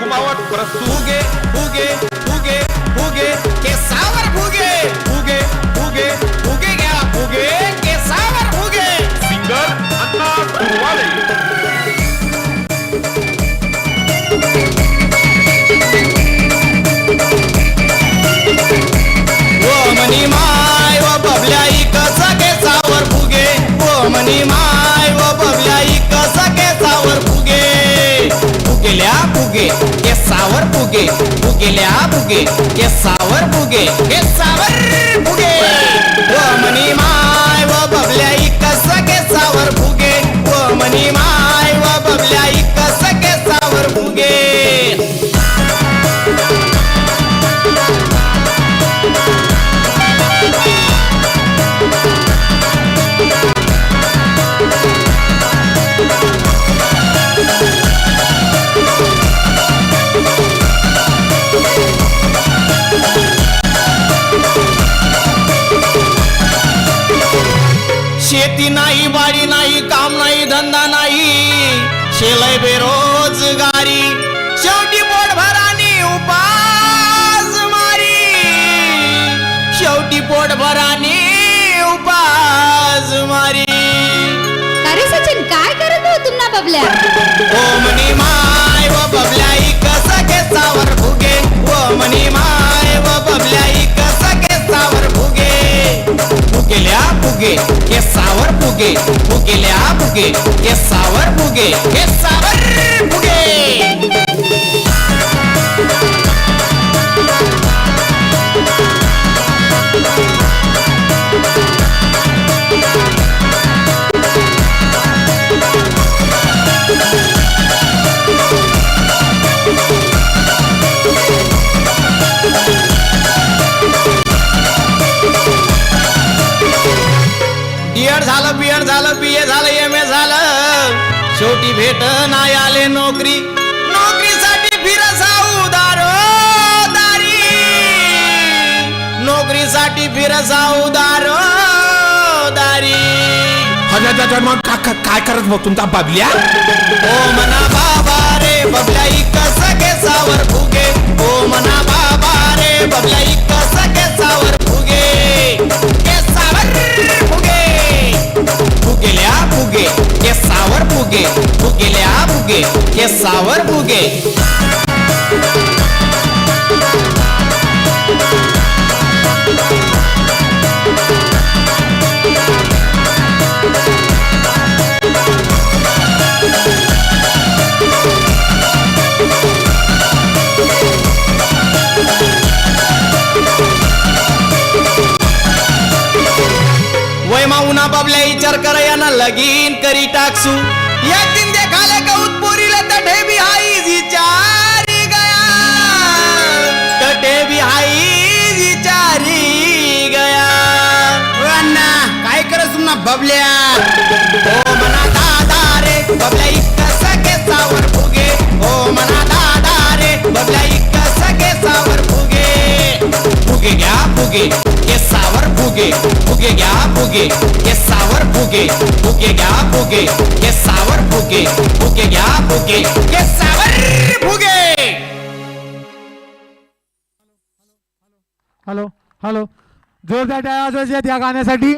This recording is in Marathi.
कुमावत प्रस्तुत फुगे फुगे फुगे फुगे केसावर फुगे फुगे फुगे केसावर फुगे फुगेल्या फुगे केसावर फुगे केसावर फुगे. शेती नाही बाडी नाही काम नाही धंदा नाही. शेलय बेरोजगारी. शेवटी पोट भरानी उपास मारी. शेवटी पोट भरानी उपास मारी. अरे सचिन काय करत हो तुम्हा बबल्या? फुगेल्या फुगे केसावर फुगे केसावर फुगे शेवटी भेट नाही आले नोकरी. नोकरीसाठी फिरसा उदार दारी. नोकरीसाठी फिरसा उदार दारी. मग का- का- काय करत बघ तुमचा बाबल्या? ओ मना बाबा रे बबल्या कस केसावर फुगे ओ मना केसावर फुगे भुगे फुगे केसावर भुगे. वैमा माऊना बाबल्या विचार करा यांना लगीन करी टाकसू. एक दिन देखाले कौत पोरीले तठे भी हाई विचारी गया। तठे भी हाई विचारी गया। अण्णा काय करस ना बबल्या? ओ मना दादा रे बबल्या इतकस सावर फुगे. ओ मना दादा रे बबल्या इतकस सावर फुगे. फुगे घ्या फुगे. केसावर फुगे. फुगे घ्या फुगे. केसावर फुगे. फुगे घ्या फुगे. केसावर फुगे. फुगे घ्या फुगे. केसावर फुगे. Hello hello. जोरदार टाळ्या वाजवायच्या या गाण्यासाठी.